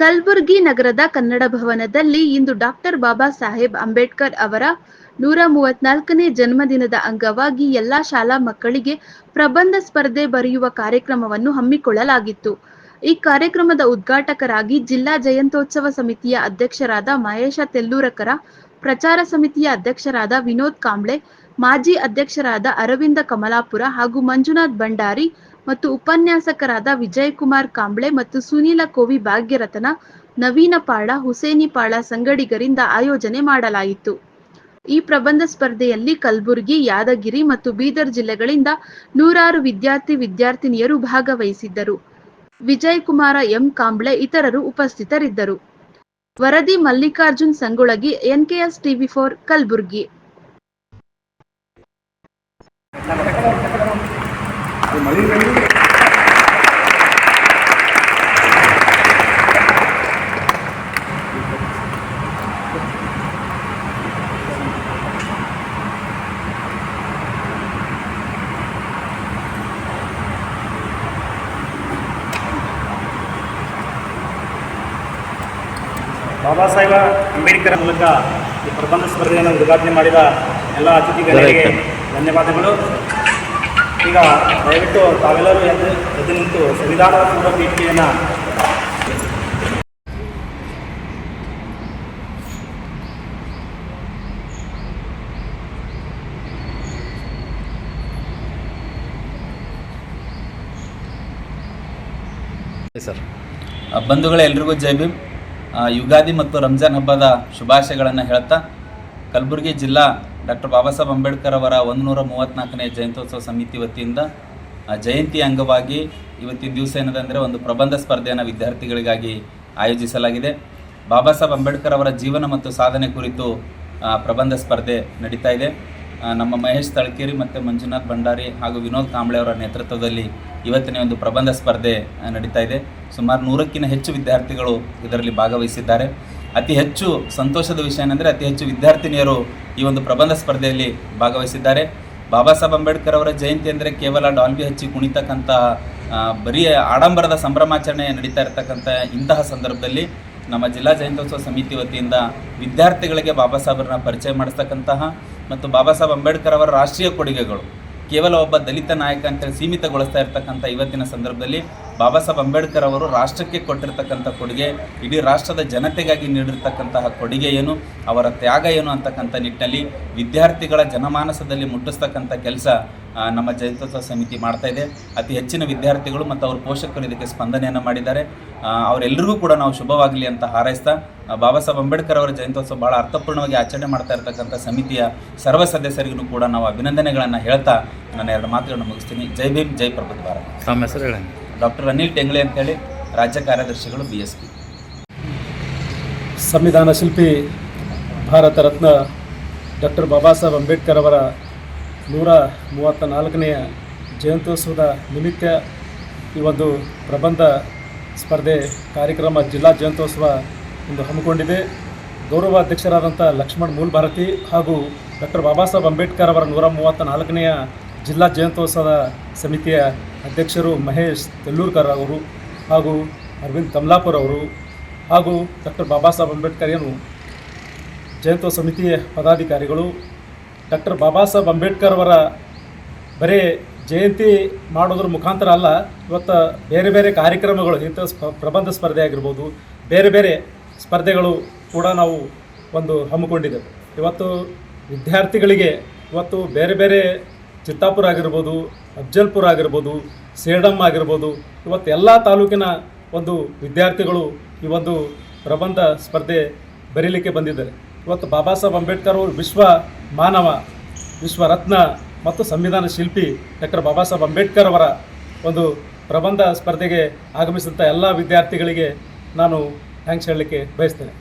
ಕಲಬುರಗಿ ನಗರದ ಕನ್ನಡ ಭವನದಲ್ಲಿ ಇಂದು ಡಾಕ್ಟರ್ ಬಾಬಾ ಸಾಹೇಬ್ ಅಂಬೇಡ್ಕರ್ ಅವರ ನೂರ ಮೂವತ್ನಾಲ್ಕನೇ ಜನ್ಮದಿನದ ಅಂಗವಾಗಿ ಎಲ್ಲಾ ಶಾಲಾ ಮಕ್ಕಳಿಗೆ ಪ್ರಬಂಧ ಸ್ಪರ್ಧೆ ಬರೆಯುವ ಕಾರ್ಯಕ್ರಮವನ್ನು ಹಮ್ಮಿಕೊಳ್ಳಲಾಗಿತ್ತು. ಈ ಕಾರ್ಯಕ್ರಮದ ಉದ್ಘಾಟಕರಾಗಿ ಜಿಲ್ಲಾ ಜಯಂತೋತ್ಸವ ಸಮಿತಿಯ ಅಧ್ಯಕ್ಷರಾದ ಮಹೇಶ ತೆಲ್ಲೂರಕರ, ಪ್ರಚಾರ ಸಮಿತಿಯ ಅಧ್ಯಕ್ಷರಾದ ವಿನೋದ್ ಕಾಂಬ್ಳೆ, ಮಾಜಿ ಅಧ್ಯಕ್ಷರಾದ ಅರವಿಂದ ಕಮಲಾಪುರ ಹಾಗೂ ಮಂಜುನಾಥ್ ಭಂಡಾರಿ ಮತ್ತು ಉಪನ್ಯಾಸಕರಾದ ವಿಜಯಕುಮಾರ್ ಕಾಂಬ್ಳೆ ಮತ್ತು ಸುನೀಲ ಕೋವಿ ಭಾಗ್ಯರತ್ನ ಹುಸೇನಿ ಪಾಳ ಸಂಗಡಿಗರಿಂದ ಆಯೋಜನೆ ಮಾಡಲಾಯಿತು. ಈ ಪ್ರಬಂಧ ಸ್ಪರ್ಧೆಯಲ್ಲಿ ಕಲಬುರಗಿ, ಯಾದಗಿರಿ ಮತ್ತು ಬೀದರ್ ಜಿಲ್ಲೆಗಳಿಂದ ನೂರಾರು ವಿದ್ಯಾರ್ಥಿ ವಿದ್ಯಾರ್ಥಿನಿಯರು ಭಾಗವಹಿಸಿದ್ದರು. ವಿಜಯಕುಮಾರ ಎಂ ಕಾಂಬ್ಳೆ ಇತರರು ಉಪಸ್ಥಿತರಿದ್ದರು. ವರದಿ Mallikarjun Sangolagi, NKS TV four Kalaburagi. Baba Saheb Ambedkar ಮೂಲಕ ಈ ಪ್ರಬಂಧ ಸ್ಪರ್ಧೆಯನ್ನು ಉದ್ಘಾಟನೆ ಮಾಡಿದ ಎಲ್ಲ ಅತಿಥಿಗಳಿಗೆ ಧನ್ಯವಾದಗಳು. ಈಗ ದಯವಿಟ್ಟು ತಾವೆಲ್ಲರೂ ಎದ್ದು ಎದ್ದು ನಿಂತು ಸಂವಿಧಾನದ ಪೂರ್ವ ಪೀಠಿಕೆಯನ್ನು ಸರ್ ಬಂಧುಗಳ, ಎಲ್ರಿಗೂ ಜೈ ಭೀಮ್. ಯುಗಾದಿ ಮತ್ತು ರಂಜಾನ್ ಹಬ್ಬದ ಶುಭಾಶಯಗಳನ್ನು ಹೇಳ್ತಾ ಕಲಬುರಗಿ ಜಿಲ್ಲಾ ಡಾಕ್ಟರ್ ಬಾಬಾ ಸಾಹೇಬ್ ಅಂಬೇಡ್ಕರ್ ಅವರ ಒಂದು ನೂರ ಮೂವತ್ತ್ನಾಲ್ಕನೇ ಜಯಂತ್ಯೋತ್ಸವ ಸಮಿತಿ ವತಿಯಿಂದ ಜಯಂತಿ ಅಂಗವಾಗಿ ಇವತ್ತಿನ ದಿವಸ ಏನದಂದರೆ ಒಂದು ಪ್ರಬಂಧ ಸ್ಪರ್ಧೆಯನ್ನು ವಿದ್ಯಾರ್ಥಿಗಳಿಗಾಗಿ ಆಯೋಜಿಸಲಾಗಿದೆ. ಬಾಬಾ ಸಾಹೇಬ್ ಅಂಬೇಡ್ಕರ್ ಅವರ ಜೀವನ ಮತ್ತು ಸಾಧನೆ ಕುರಿತು ಪ್ರಬಂಧ ಸ್ಪರ್ಧೆ ನಡೀತಾ ಇದೆ. ನಮ್ಮ ಮಹೇಶ್ ತಳಕೇರಿ ಮತ್ತು ಮಂಜುನಾಥ್ ಭಂಡಾರಿ ಹಾಗೂ ವಿನೋದ್ ಕಾಂಬ್ಳೆ ಅವರ ನೇತೃತ್ವದಲ್ಲಿ ಇವತ್ತಿನ ಒಂದು ಪ್ರಬಂಧ ಸ್ಪರ್ಧೆ ನಡೀತಾ ಇದೆ. ಸುಮಾರು ನೂರಕ್ಕಿಂತ ಹೆಚ್ಚು ವಿದ್ಯಾರ್ಥಿಗಳು ಇದರಲ್ಲಿ ಭಾಗವಹಿಸಿದ್ದಾರೆ. ಅತಿ ಹೆಚ್ಚು ಸಂತೋಷದ ವಿಷಯ ಏನಂದರೆ ಅತಿ ಹೆಚ್ಚು ವಿದ್ಯಾರ್ಥಿನಿಯರು ಈ ಒಂದು ಪ್ರಬಂಧ ಸ್ಪರ್ಧೆಯಲ್ಲಿ ಭಾಗವಹಿಸಿದ್ದಾರೆ. ಬಾಬಾ ಸಾಹೇಬ್ ಅಂಬೇಡ್ಕರ್ ಅವರ ಜಯಂತಿ ಅಂದರೆ ಕೇವಲ ಡಾಲ್ಬಿ ಹಚ್ಚಿ ಕುಣಿತಕ್ಕಂಥ ಬರೀ ಆಡಂಬರದ ಸಂಭ್ರಮಾಚರಣೆ ನಡೀತಾ ಇರತಕ್ಕಂಥ ಇಂತಹ ಸಂದರ್ಭದಲ್ಲಿ ನಮ್ಮ ಜಿಲ್ಲಾ ಜಯಂತ್ಯೋತ್ಸವ ಸಮಿತಿ ವತಿಯಿಂದ ವಿದ್ಯಾರ್ಥಿಗಳಿಗೆ ಬಾಬಾ ಸಾಹೇಬರನ್ನ ಪರಿಚಯ ಮಾಡಿಸ್ತಕ್ಕಂತಹ ಮತ್ತು ಬಾಬಾ ಸಾಹೇಬ್ ಅಂಬೇಡ್ಕರ್ ಅವರ ರಾಷ್ಟ್ರೀಯ ಕೊಡುಗೆಗಳು ಕೇವಲ ಒಬ್ಬ ದಲಿತ ನಾಯಕ ಅಂತೇಳಿ ಸೀಮಿತಗೊಳಿಸ್ತಾ ಇರ್ತಕ್ಕಂಥ ಇವತ್ತಿನ ಸಂದರ್ಭದಲ್ಲಿ ಬಾಬಾ ಸಾಹೇಬ್ ಅಂಬೇಡ್ಕರ್ ಅವರು ರಾಷ್ಟ್ರಕ್ಕೆ ಕೊಟ್ಟಿರ್ತಕ್ಕಂಥ ಕೊಡುಗೆ, ಇಡೀ ರಾಷ್ಟ್ರದ ಜನತೆಗಾಗಿ ನೀಡಿರ್ತಕ್ಕಂತಹ ಕೊಡುಗೆ ಏನು, ಅವರ ತ್ಯಾಗ ಏನು ಅಂತಕ್ಕಂಥ ನಿಟ್ಟಲ್ಲಿ ವಿದ್ಯಾರ್ಥಿಗಳ ಜನಮಾನಸದಲ್ಲಿ ಮುಟ್ಟಿಸ್ತಕ್ಕಂಥ ಕೆಲಸ ನಮ್ಮ ಜಯಂತ್ಯೋತ್ಸವ ಸಮಿತಿ ಮಾಡ್ತಾ ಇದೆ. ಅತಿ ಹೆಚ್ಚಿನ ವಿದ್ಯಾರ್ಥಿಗಳು ಮತ್ತು ಅವ್ರ ಪೋಷಕರು ಇದಕ್ಕೆ ಸ್ಪಂದನೆಯನ್ನು ಮಾಡಿದ್ದಾರೆ. ಅವರೆಲ್ಲರಿಗೂ ಕೂಡ ನಾವು ಶುಭವಾಗಲಿ ಅಂತ ಹಾರೈಸ್ತಾ ಬಾಬಾ ಸಾಹೇಬ್ ಅಂಬೇಡ್ಕರ್ ಅವರ ಜಯಂತೋತ್ಸವ ಭಾಳ ಅರ್ಥಪೂರ್ಣವಾಗಿ ಆಚರಣೆ ಮಾಡ್ತಾ ಇರತಕ್ಕಂಥ ಸಮಿತಿಯ ಸರ್ವ ಸದಸ್ಯರಿಗೂ ಕೂಡ ನಾವು ಅಭಿನಂದನೆಗಳನ್ನು ಹೇಳ್ತಾ, ನನ್ನ ಎರಡು ಮಾತುಗಳನ್ನು ಮುಗಿಸ್ತೀನಿ. ಜೈ ಭೀಮ್, ಜೈ ಪ್ರಬುದ್ಧ ಭಾರತ್. ತಮ್ಮ ಹೆಸರು ಹೇಳಿ. ಡಾಕ್ಟರ್ ಅನಿಲ್ ಟೆಂಗ್ಳೆ ಅಂತೇಳಿ ರಾಜ್ಯ ಕಾರ್ಯದರ್ಶಿಗಳು ಬಿ ಎಸ್ ಪಿ ಸಂವಿಧಾನ ಶಿಲ್ಪಿ ಭಾರತ ರತ್ನ ಡಾಕ್ಟರ್ ಬಾಬಾ ಸಾಹೇಬ್ ಅಂಬೇಡ್ಕರ್ ಅವರ ನೂರ ಮೂವತ್ತ ನಾಲ್ಕನೆಯ ಜಯಂತ್ಯೋತ್ಸವದ ನಿಮಿತ್ತ ಈ ಒಂದು ಪ್ರಬಂಧ ಸ್ಪರ್ಧೆ ಕಾರ್ಯಕ್ರಮ ಜಿಲ್ಲಾ ಜಯಂತ್ಯೋತ್ಸವ ಇಂದು ಹಮ್ಮಿಕೊಂಡಿದೆ. ಗೌರವ ಅಧ್ಯಕ್ಷರಾದಂಥ ಲಕ್ಷ್ಮಣ್ ಮೂಲ್ ಭಾರತಿ ಹಾಗೂ ಡಾಕ್ಟರ್ ಬಾಬಾ ಸಾಹೇಬ್ ಅಂಬೇಡ್ಕರ್ ಅವರ ನೂರ ಮೂವತ್ತ ನಾಲ್ಕನೆಯ ಜಿಲ್ಲಾ ಜಯಂತ್ಯೋತ್ಸವದ ಸಮಿತಿಯ ಅಧ್ಯಕ್ಷರು ಮಹೇಶ್ ತೆಲ್ಲೂರ್ಕರ್ ಅವರು ಹಾಗೂ ಅರವಿಂದ್ ಕಮಲಾಪುರ್ ಅವರು ಹಾಗೂ ಡಾಕ್ಟರ್ ಬಾಬಾ ಸಾಹೇಬ್ ಅಂಬೇಡ್ಕರ್ ಏನು ಜಯಂತ್ಯೋತ್ಸವ ಸಮಿತಿಯ ಪದಾಧಿಕಾರಿಗಳು ಡಾಕ್ಟರ್ ಬಾಬಾ ಸಾಹೇಬ್ ಅಂಬೇಡ್ಕರ್ ಅವರ ಬರೀ ಜಯಂತಿ ಮಾಡೋದ್ರ ಮುಖಾಂತರ ಅಲ್ಲ, ಇವತ್ತು ಬೇರೆ ಬೇರೆ ಕಾರ್ಯಕ್ರಮಗಳು, ಇಂಥ ಸ್ಪ, ಪ್ರಬಂಧ ಸ್ಪರ್ಧೆ ಆಗಿರ್ಬೋದು ಬೇರೆ ಬೇರೆ ಸ್ಪರ್ಧೆಗಳು ಕೂಡ ನಾವು ಒಂದು ಹಮ್ಮಿಕೊಂಡಿದ್ದೆವು. ಇವತ್ತು ವಿದ್ಯಾರ್ಥಿಗಳಿಗೆ, ಇವತ್ತು ಬೇರೆ ಬೇರೆ ಚಿತ್ತಾಪುರ ಆಗಿರ್ಬೋದು, ಅಫ್ಜಲ್ಪುರ ಆಗಿರ್ಬೋದು ಸೇಡಮ್ ಆಗಿರ್ಬೋದು, ಇವತ್ತು ಎಲ್ಲ ತಾಲೂಕಿನ ಒಂದು ವಿದ್ಯಾರ್ಥಿಗಳು ಈ ಒಂದು ಪ್ರಬಂಧ ಸ್ಪರ್ಧೆ ಬರೀಲಿಕ್ಕೆ ಬಂದಿದ್ದಾರೆ. ಇವತ್ತು ಬಾಬಾ ಸಾಹೇಬ್ ಅಂಬೇಡ್ಕರ್ ಅವರು ವಿಶ್ವ ಮಾನವ ವಿಶ್ವರತ್ನ ಮತ್ತು ಸಂವಿಧಾನ ಶಿಲ್ಪಿ ಡಾಕ್ಟರ್ ಬಾಬಾ ಸಾಹೇಬ್ ಅಂಬೇಡ್ಕರ್ ಅವರ ಒಂದು ಪ್ರಬಂಧ ಸ್ಪರ್ಧೆಗೆ ಆಗಮಿಸಿದಂಥ ಎಲ್ಲ ವಿದ್ಯಾರ್ಥಿಗಳಿಗೆ ನಾನು ಥ್ಯಾಂಕ್ಸ್ ಹೇಳಲಿಕ್ಕೆ ಬಯಸ್ತೇನೆ.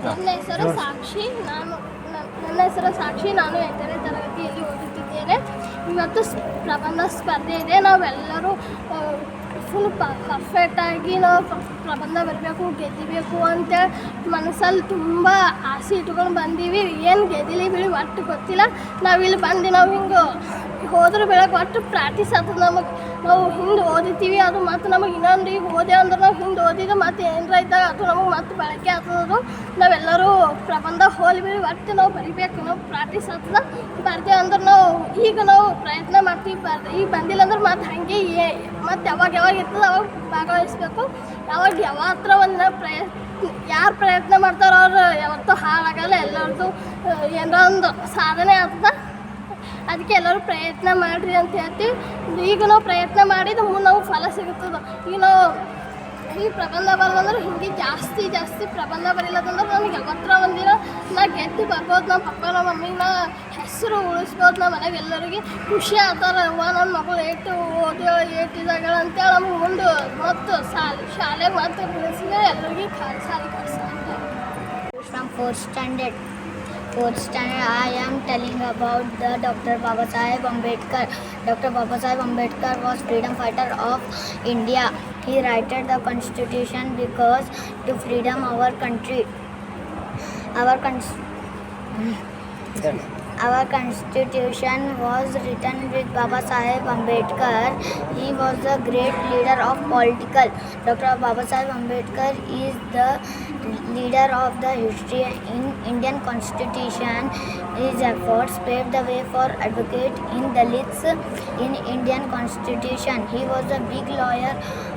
ಹೆಸರು ಸಾಕ್ಷಿ ನಾನು ನನ್ನ ಹೆಸರು ಸಾಕ್ಷಿ ನಾನು ಎಂಟನೇ ತರಗತಿಯಲ್ಲಿ ಓದುತ್ತಿದ್ದೇನೆ. ಇವತ್ತು ಪ್ರಬಂಧ ಸ್ಪರ್ಧೆ ಇದೆ. ನಾವೆಲ್ಲರೂ ಫುಲ್ ಪರ್ಫೆಕ್ಟಾಗಿ ನಾವು ಪ್ರ- ಪ್ರಬಂಧ ಬರಬೇಕು, ಗೆದ್ದಬೇಕು ಅಂತ ಮನಸ್ಸಲ್ಲಿ ತುಂಬ ಆಸೆ ಇಟ್ಕೊಂಡು ಬಂದೀವಿ. ಏನು ಗೆದ್ದಿಲಿ ಬಿಳಿ ಒಟ್ಟು ಗೊತ್ತಿಲ್ಲ. ನಾವು ಇಲ್ಲಿ ಬಂದು ನಾವು ಹಿಂಗೆ ಹೋದ್ರೆ ಬೆಳಗ್ಗೆ ಒಟ್ಟು ಪ್ರಾಕ್ಟೀಸ್ ಆಗ್ತದೆ ನಮಗೆ. ನಾವು ಹಿಂದೆ ಓದಿತೀವಿ, ಅದು ಮತ್ತು ನಮಗೆ ಇನ್ನೊಂದು ಈಗ ಓದೆ ಅಂದ್ರೆ ನಾವು ಹಿಂದೆ ಓದಿದ್ರೆ ಮತ್ತು ಏನಾರ ಇದ್ದಾಗ ಅದು ನಮಗೆ ಮತ್ತೆ ಬಳಕೆ ಆಗ್ತದದು. ನಾವೆಲ್ಲರೂ ಪ್ರಬಂಧ ಹೋಲಿ ಬಿಡಿ, ಒಟ್ಟು ನಾವು ಬರಿಬೇಕು. ನಾವು ಪ್ರಾಕ್ಟೀಸ್ ಆಗ್ತದೆ. ಬರ್ದೇವೆ ಅಂದ್ರೆ ನಾವು ಈಗ ನಾವು ಪ್ರಯತ್ನ ಮಾಡ್ತೀವಿ. ಬರ್ ಈಗ ಬಂದಿಲ್ಲ ಅಂದ್ರೆ ಮತ್ತೆ ಹಾಗೆ ಏ ಮತ್ತು ಯಾವಾಗ ಯಾವಾಗ ಇರ್ತದೆ ಅವಾಗ ಭಾಗವಹಿಸ್ಬೇಕು. ಯಾವಾಗ ಯಾವತ್ತರ ಒಂದು ಪ್ರಯತ್ನ ಯಾರು ಪ್ರಯತ್ನ ಮಾಡ್ತಾರೋ ಅವ್ರು ಯಾವತ್ತೂ ಹಾಳಾಗಲ್ಲ ಎಲ್ಲರದ್ದು ಏನೋ ಒಂದು ಸಾಧನೆ ಆಗ್ತದೆ. ಅದಕ್ಕೆ ಎಲ್ಲರೂ ಪ್ರಯತ್ನ ಮಾಡಿರಿ ಅಂತ ಹೇಳ್ತೀವಿ. ಈಗ ನಾವು ಪ್ರಯತ್ನ ಮಾಡಿದ ಮುಂದೆ ನಾವು ಫಲ ಸಿಗುತ್ತದೆ. ಈಗ ನಾವು ಈ ಪ್ರಬಂಧ ಬರೋದಂದ್ರೆ ಹಿಂಗೆ ಜಾಸ್ತಿ ಜಾಸ್ತಿ ಪ್ರಬಂಧ ಬರೀಲದಂದ್ರೆ ನಮ್ಗೆ ಯಾವತ್ತರ ಒಂದಿನ ನಾ ಗೆದ್ದು ಬರ್ಬೋದು ನಮ್ಮ ಪಪ್ಪ ನಮ್ಮ ಮಮ್ಮಿಗೆ ನಾ ಹೆಸರು ಉಳಿಸ್ಬೋದು ನಮ್ಮ ಮನೆಗೆ ಎಲ್ಲರಿಗೆ ಖುಷಿ ಆಗ್ತಾರೆ ಅವ್ವ ನನ್ನ ಮಗಳು ಏಟು ಓದಿ ಏಟಿದಾಗಳ ಅಂತೇಳಿ ನಮ್ಗೆ ಮುಂದೆ ಮತ್ತು ಶಾಲೆ ಶಾಲೆಗೆ ಮತ್ತೆ ಬೆಳೆಸಿದ್ರೆ ಎಲ್ಲರಿಗೆ ಖಾಲಿ ಶಾಲೆ ಕಳಿಸ್ತಾರೆ from fourth standard. Fourth standard, I am telling about the Dr. Baba Saheb Ambedkar. Dr. Baba Saheb Ambedkar was freedom fighter of India. He wrote the constitution because to freedom our country. Our cons- our constitution was written with Baba Saheb Ambedkar. He was a great leader of political. Dr. Baba Saheb Ambedkar is the leader of the history in Indian constitution. His efforts paved the way for advocate in Dalits in Indian constitution. He was a big lawyer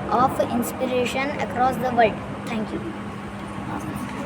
of inspiration across the world. Thank you.